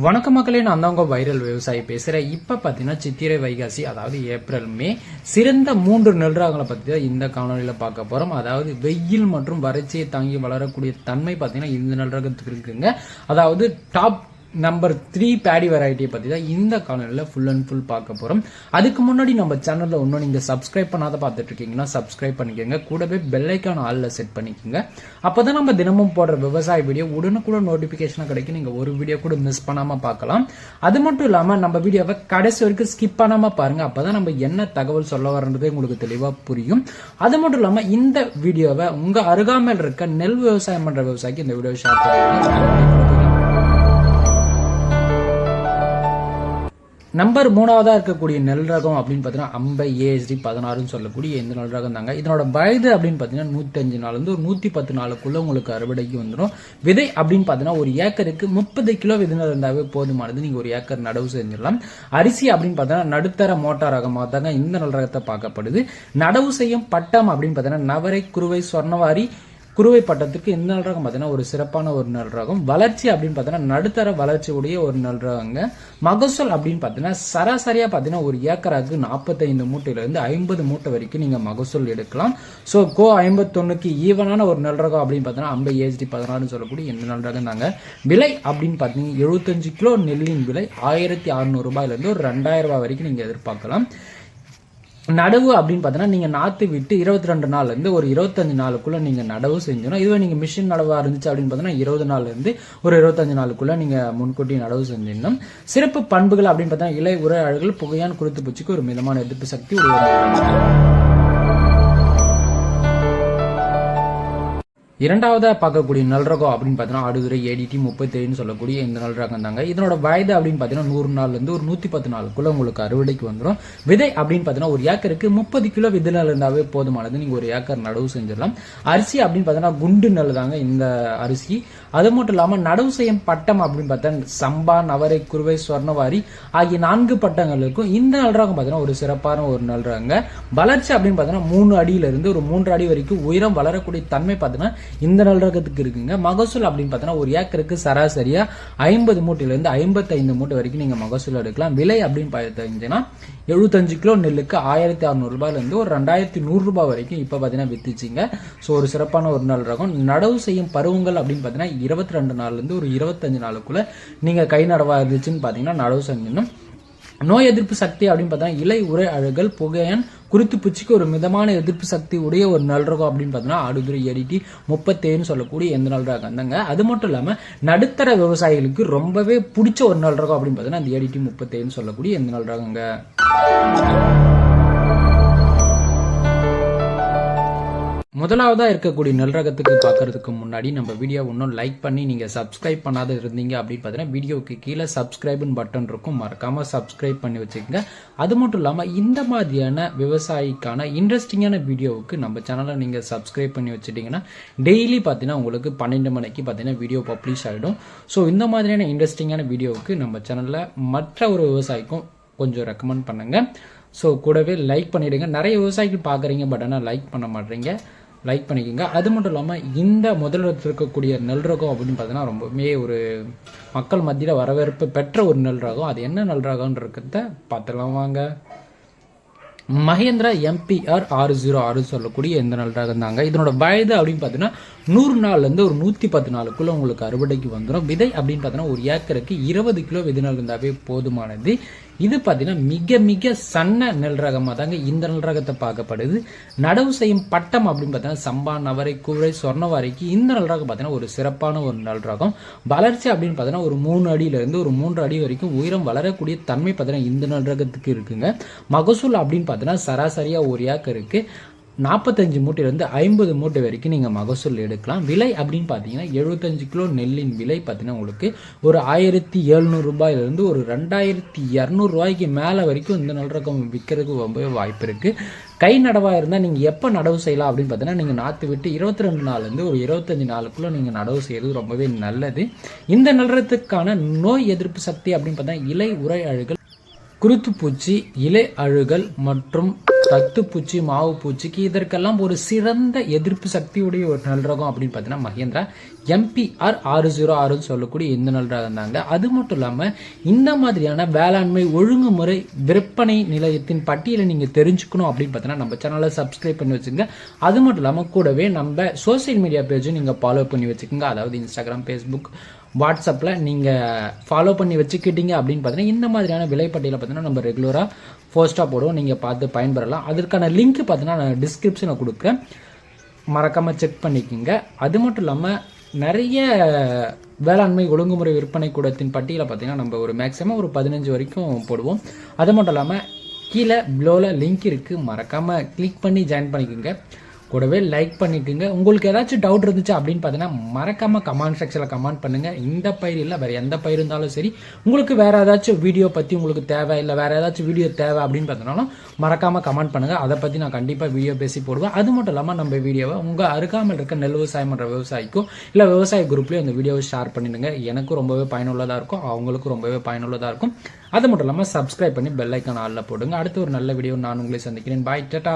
வணக்க மக்களே நான் தான் உங்க வைரல் விவசாயி பேசுறேன். இப்ப பாத்தீங்கன்னா சித்திரை வைகாசி அதாவது ஏப்ரல் மே சிறந்த மூன்று நெல்றாங்களை பற்றி பத்தி தான் இந்த காணொலியில பார்க்க போறோம். அதாவது வெயில் மற்றும் வறட்சியை தாங்கி வளரக்கூடிய தன்மை பாத்தீங்கன்னா இந்த நெல்றகத்துக்கு இருக்குங்க. அதாவது டாப் நம்பர் த்ரீ பேடி வெரைட்டியை பற்றி தான் இந்த காலனில் ஃபுல் அண்ட் ஃபுல் பார்க்க போகிறோம் அதுக்கு முன்னாடி நம்ம சேனலில் ஒன்றும் நீங்கள் சப்ஸ்கிரைப் பண்ணாத பார்த்துட்டு இருக்கீங்கன்னா சப்ஸ்கிரைப் பண்ணிக்கோங்க. கூடவே பெல்லைக்கான ஆளில் செட் பண்ணிக்கோங்க. அப்போ தான் நம்ம தினமும் போடுற விவசாய வீடியோ உடனுக்குடன் நோட்டிஃபிகேஷனாக கிடைக்கும். நீங்கள் ஒரு வீடியோ கூட மிஸ் பண்ணாமல் பார்க்கலாம். அது மட்டும் இல்லாமல் நம்ம வீடியோவை கடைசி வரைக்கும் ஸ்கிப் பண்ணாமல் பாருங்கள் அப்போ தான் நம்ம என்ன தகவல் சொல்ல வரன்றதே உங்களுக்கு தெளிவாக புரியும். அது மட்டும் இல்லாமல் இந்த வீடியோவை உங்கள் அருகாமையில் இருக்க நெல் விவசாயம் பண்ணுற விவசாயிக்கு இந்த வீடியோ ஷேர் பண்ணுங்க. நம்பர் மூணாவதா இருக்கக்கூடிய நெல் ரகம் அப்படின்னு பார்த்தீங்கன்னா அம்பை ஏஎஸ்டி பதினாறுன்னு சொல்லக்கூடிய இந்த நெல் ரகம் தாங்க. இதனோட வயது அப்படின்னு பார்த்தீங்கன்னா நூற்றஞ்சு நாள் ஒரு நூற்றி பத்து நாளுக்குள்ள உங்களுக்கு அறுவடைக்கு வந்துடும் விதை அப்படின்னு பார்த்தீங்கன்னா ஒரு ஏக்கருக்கு முப்பது கிலோ விதை இருந்தாவே போதுமானது. நீங்கள் ஒரு ஏக்கர் நடவு செஞ்சிடலாம். அரிசி அப்படின்னு பார்த்தீங்கன்னா நடுத்தர மோட்டார் ரகமாக தாங்க இந்த நெல் ரகத்தை பார்க்கப்படுது. நடவு செய்யும் பட்டம் அப்படின்னு பார்த்தீங்கன்னா நவரை குருவை சொர்ணவாரி குறுவை பட்டத்துக்கு இந்த நல் ரகம் பார்த்தீங்கன்னா ஒரு சிறப்பான ஒரு நல் ரகம் வளர்ச்சி அப்படின்னு பார்த்தீங்கன்னா நடுத்தர வளர்ச்சி உடைய ஒரு நல் ரகங்க மகசூல் அப்படின்னு பார்த்தீங்கன்னா சராசரியா பார்த்தீங்கன்னா ஒரு ஏக்கராக்கு நாற்பத்தைந்து மூட்டையிலிருந்து ஐம்பது மூட்டை வரைக்கும் நீங்கள் மகசூல் எடுக்கலாம். ஸோ கோ ஐம்பத்தொன்னுக்கு ஈவனான ஒரு நல் ரகம் அப்படின்னு பார்த்தீங்கன்னா ஐம்பது ஏஜ்டி பதினாறுன்னு சொல்லக்கூடிய இந்த நல் ரகம் தாங்க. விலை அப்படின்னு பார்த்தீங்கன்னா எழுபத்தஞ்சு கிலோ நெல்லின் விலை ஆயிரத்தி அறநூறுரூபாயிலேருந்து ஒரு ரெண்டாயிரம் ரூபாய் வரைக்கும் நீங்கள் எதிர்பார்க்கலாம். நடவு அப்படின்னு பார்த்தீங்கன்னா நீங்கள் நாற்று விட்டு இருபத்தி ரெண்டு நாள்லேருந்து ஒரு இருபத்தஞ்சு நாளுக்குள்ளே நீங்கள் நடவு செஞ்சிடணும். இதுவே நீங்கள் மிஷின் நடவாக இருந்துச்சு அப்படின்னு பார்த்தீங்கன்னா இருபது நாள்லேருந்து ஒரு இருபத்தஞ்சு நாளுக்குள்ளே நீங்கள் முன்கூட்டி நடவு செஞ்சிடணும். சிறப்பு பண்புகள் அப்படின்னு பார்த்தீங்கன்னா இலை உரை அழகுகள் புகையான் குருத்து பூச்சிக்கு ஒரு மிதமான எதிர்ப்பு சக்தி உருவாகும் இரண்டாவதாக பார்க்கக்கூடிய நல்ரகம் அப்படின்னு பார்த்தீங்கன்னா ஆடுதுறை ஏடிடி முப்பத்தேழுன்னு சொல்லக்கூடிய இந்த நல்ரகம் தாங்க. இதனோட வயது அப்படின்னு பார்த்தீங்கன்னா நூறு நாள்லேருந்து ஒரு நூற்றி பத்து நாளுக்குள்ளே உங்களுக்கு அறுவடைக்கு வந்துடும் விதை அப்படின்னு பார்த்தீங்கன்னா ஒரு ஏக்கருக்கு முப்பது கிலோ விதை நெல் இருந்தாவே போதுமானது. நீங்கள் ஒரு ஏக்கர் நடவு செஞ்சிடலாம். அரிசி அப்படின்னு பார்த்தீங்கன்னா குண்டு நெல் தாங்க இந்த அரிசி. அது மட்டும் இல்லாமல் நடவு செய்யும் பட்டம் அப்படின்னு பார்த்தா சம்பா நவரை குருவை சொர்ணவாரி ஆகிய நான்கு பட்டங்கள் இருக்கும் இந்த நல்ரகம் பார்த்தீங்கன்னா ஒரு சிறப்பான ஒரு நல்ரகங்க. வளர்ச்சி அப்படின்னு பார்த்தீங்கன்னா மூணு அடியிலிருந்து ஒரு மூன்று அடி வரைக்கும் உயரம் வளரக்கூடிய தன்மை பார்த்தீங்கன்னா இந்த நல்லகத்துக்கு இருக்குங்க. மகசூல் அப்படின்னு பார்த்தீங்கன்னா ஒரு ஏக்கருக்கு சராசரியா ஐம்பது மூட்டையிலேருந்து ஐம்பத்தைந்து மூட்டை வரைக்கும் நீங்க மகசூல் எடுக்கலாம். விலை அப்படின்னு பார்த்தீங்கன்னா எழுபத்தஞ்சு கிலோ நெல்லுக்கு ஆயிரத்தி அறநூறுபாயிலேருந்து ஒரு ரெண்டாயிரத்தி நூறு ரூபாய் வரைக்கும் இப்போ பார்த்தீங்கன்னா வித்துச்சிங்க. ஸோ ஒரு சிறப்பான ஒரு நாள் ரகம் நடவு செய்யும் பருவங்கள் அப்படின்னு பார்த்தீங்கன்னா இருபத்தி ரெண்டு நாள்லேருந்து ஒரு இருபத்தஞ்சு நாளுக்குள்ள நீங்கள் கை நடவா இருந்துச்சுன்னு பார்த்தீங்கன்னா நடவு செஞ்சிடணும் நோய் எதிர்ப்பு சக்தி அப்படின்னு பார்த்தீங்கன்னா இலை உரை அழுகல் புகையன் குருத்து பூச்சிக்கு ஒரு மிதமான எதிர்ப்பு சக்தி உடைய ஒரு நல் ரகம் அப்படின்னு பார்த்தோன்னா ஆடுதுறை எரிட்டி முப்பத்தேன்னு சொல்லக்கூடிய எந்த நல் ரகம் தாங்க அது மட்டும் இல்லாமல் நடுத்தர விவசாயிகளுக்கு ரொம்பவே பிடிச்ச ஒரு நல் ரகம் அப்படின்னு பார்த்தீங்கன்னா அந்த எரிட்டி முப்பத்தேன்னு சொல்லக்கூடிய எந்த நல் ரகங்க முதலாவதாக இருக்கக்கூடிய நெல் ரகத்துக்கு பார்க்கறதுக்கு முன்னாடி நம்ம வீடியோ இன்னும் லைக் பண்ணி நீங்கள் சப்ஸ்கிரைப் பண்ணாத இருந்தீங்க அப்படின்னு பார்த்தீங்கன்னா வீடியோக்கு கீழே சப்ஸ்கிரைப்னு பட்டன் இருக்கும். மறக்காமல் சப்ஸ்கிரைப் பண்ணி வச்சுக்கோங்க. அது மட்டும் இல்லாமல் இந்த மாதிரியான விவசாயிக்கான இன்ட்ரெஸ்டிங்கான வீடியோவுக்கு நம்ம சேனலை நீங்கள் சப்ஸ்கிரைப் பண்ணி வச்சுட்டிங்கன்னா டெய்லி பார்த்தீங்கன்னா உங்களுக்கு பன்னெண்டு மணிக்கு பார்த்தீங்கன்னா வீடியோ பப்ளிஷ் ஆகிடும் ஸோ இந்த மாதிரியான இன்ட்ரெஸ்டிங்கான வீடியோவுக்கு நம்ம சேனலில் மற்ற ஒரு விவசாயிக்கும் கொஞ்சம் ரெக்கமெண்ட் பண்ணுங்கள் ஸோ கூடவே லைக் பண்ணிவிடுங்க நிறைய விவசாயிகள் பார்க்குறீங்க பட் ஆனால் லைக் பண்ண மாட்டேறீங்க லைக் பண்ணிக்கோங்க. அது மட்டும் இல்லாமல் இந்த முதலிடத்தில் இருக்கக்கூடிய நெல் ரகம் அப்படின்னு பார்த்தீங்கன்னா ரொம்பவுமே ஒரு மக்கள் மத்தியில் வரவேற்பு பெற்ற ஒரு நெல் ரகம் அது என்ன நெல் ரகம்ன்றத பார்த்துலாம் வாங்க. மகேந்திரா எம்பிஆர் ஆறு ஜீரோ ஆறு சொல்லக்கூடிய எந்த நல் ரகம் தாங்க இதனோட வயது அப்படின்னு பார்த்தீங்கன்னா நூறு நாள்லேருந்து ஒரு நூற்றி பத்து நாளுக்குள்ளே உங்களுக்கு அறுவடைக்கு வந்துடும் விதை அப்படின்னு பார்த்தீங்கன்னா ஒரு ஏக்கருக்கு இருபது கிலோ விதை நெல் இருந்தாவே போதுமானது. இது பார்த்தீங்கன்னா மிக மிக சன்ன நெல் ரகமாக தாங்க இந்த நெல் ரகத்தை பார்க்கப்படுது. நடவு செய்யும் பட்டம் அப்படின்னு பார்த்தீங்கன்னா சம்பா நவரை குவரை சொர்ணவாரிக்கு இந்த நெல் ரகம் பார்த்தீங்கன்னா ஒரு சிறப்பான ஒரு நெல் ரகம். வளர்ச்சி அப்படின்னு பார்த்தீங்கன்னா ஒரு மூணு அடியிலிருந்து ஒரு மூன்று அடி வரைக்கும் உயரம் வளரக்கூடிய தன்மை பார்த்தீங்கன்னா இந்த நெல் ரகத்துக்கு இருக்குங்க. மகசூல் அப்படின்னு பார்த்தீங்கன்னா சராசரியாக ஒரு ஏக்கருக்கு நாற்பத்தஞ்சு மூட்டையிலேருந்து ஐம்பது மூட்டை வரைக்கும் நீங்கள் மகசூல் எடுக்கலாம். விலை அப்படின்னு பார்த்தீங்கன்னா எழுபத்தஞ்சு கிலோ நெல்லின் விலை பார்த்தீங்கன்னா உங்களுக்கு ஒரு ஆயிரத்தி எழுநூறுபாயிலேருந்து ஒரு ரெண்டாயிரத்தி இரநூறுவாய்க்கு மேலே வரைக்கும் இந்த நெல் ரகம் விற்கிறதுக்கு ரொம்பவே வாய்ப்பு இருக்குது கை நடவாக இருந்தால் நீங்கள் எப்போ நடவு செய்யலாம் அப்படின்னு பார்த்தீங்கன்னா நீங்கள் நாற்று விட்டு இருபத்தி ரெண்டு நாள்லேருந்து ஒரு இருபத்தஞ்சி நாளுக்குள்ளே நீங்கள் நடவு செய்கிறது ரொம்பவே நல்லது. இந்த நல்றதுக்கான நோய் எதிர்ப்பு சக்தி அப்படின்னு பார்த்தா இலை உரை அழுகல் குருத்துப்பூச்சி இலை அழுகல் மற்றும் தத்துப்பூச்சி மாவு பூச்சிக்கு இதற்கெல்லாம் ஒரு சிறந்த எதிர்ப்பு சக்தியுடைய ஒரு நல் ரகம் அப்படின்னு பார்த்தீங்கன்னா மகேந்திரா. எம்பிஆர் ஆறு ஜீரோ ஆறுன்னு சொல்லக்கூடிய இந்த நல் இருந்தாங்க தாங்க. அது மட்டும் இல்லாமல் இந்த மாதிரியான வேளாண்மை ஒழுங்குமுறை விற்பனை நிலையத்தின் பட்டியலை நீங்கள் தெரிஞ்சுக்கணும் அப்படின்னு பார்த்தீங்கன்னா நம்ம சேனலை சப்ஸ்கிரைப் பண்ணி வச்சுங்க அது மட்டும் இல்லாமல் கூடவே நம்ம சோஷியல் மீடியா பேஜும் நீங்கள் ஃபாலோ பண்ணி வச்சுக்கோங்க. அதாவது இன்ஸ்டாகிராம் ஃபேஸ்புக் வாட்ஸ்அப்பில் நீங்கள் ஃபாலோ பண்ணி வச்சுக்கிட்டீங்க அப்படின்னு பார்த்தீங்கன்னா இந்த மாதிரியான விலைப்பட்டியலை பார்த்தீங்கன்னா நம்ம ரெகுலராக போஸ்ட்டாக போடுவோம். நீங்கள் பார்த்து பயன்பெறலாம். அதற்கான லிங்க் பார்த்தீங்கன்னா நான் டிஸ்கிரிப்ஷனில் கொடுக்குறேன். மறக்காமல் செக் பண்ணிக்கோங்க. அது மட்டும் இல்லாமல் நிறைய வேளாண்மை ஒழுங்குமுறை விற்பனை கூடத்தின் பட்டியலை பார்த்தீங்கன்னா நம்ம ஒரு மேக்ஸிமம் ஒரு பதினஞ்சு வரைக்கும் போடுவோம். அது மட்டும் இல்லாமல் கீழே ப்ளோவில் லிங்க் இருக்குது மறக்காமல் கிளிக் பண்ணி ஜாயின் பண்ணிக்கோங்க. கூடவே லைக் பண்ணிக்கோங்க. உங்களுக்கு ஏதாச்சும் டவுட் இருந்துச்சு அப்படின்னு பார்த்தீங்கன்னா மறக்காமல் கமெண்ட் செக்ஷனில் கமெண்ட் பண்ணுங்கள் இந்த பயிர் இல்லை வேறு எந்த பயிர் இருந்தாலும் சரி உங்களுக்கு வேறு ஏதாச்சும் வீடியோ பற்றி உங்களுக்கு தேவை இல்லை வேறு ஏதாச்சும் வீடியோ தேவை அப்படின்னு பார்த்தீங்கன்னாலும் மறக்காமல் கமெண்ட் பண்ணுங்கள் அதை பற்றி நான் கண்டிப்பாக வீடியோ பேசி போடுவேன். அது மட்டும் இல்லாமல் நம்ம வீடியோவை உங்கள் அருகாமல் இருக்க நெல் விவசாயம் பண்ணுற விவசாயிக்கும் இல்லை விவசாய குரூப்லேயும் அந்த வீடியோவை ஷேர் பண்ணிடுங்க. எனக்கும் ரொம்பவே பயனுள்ளதாக இருக்கும். அவங்களுக்கும் ரொம்பவே பயனுள்ளதாக இருக்கும். அது மட்டும் இல்லாமல் சப்ஸ்கிரைப் பண்ணி பெல் ஐக்கான் ஆளில் போடுங்க. அடுத்து ஒரு நல்ல வீடியோ நான் உங்களை சந்திக்கிறேன். பாய் டட்டா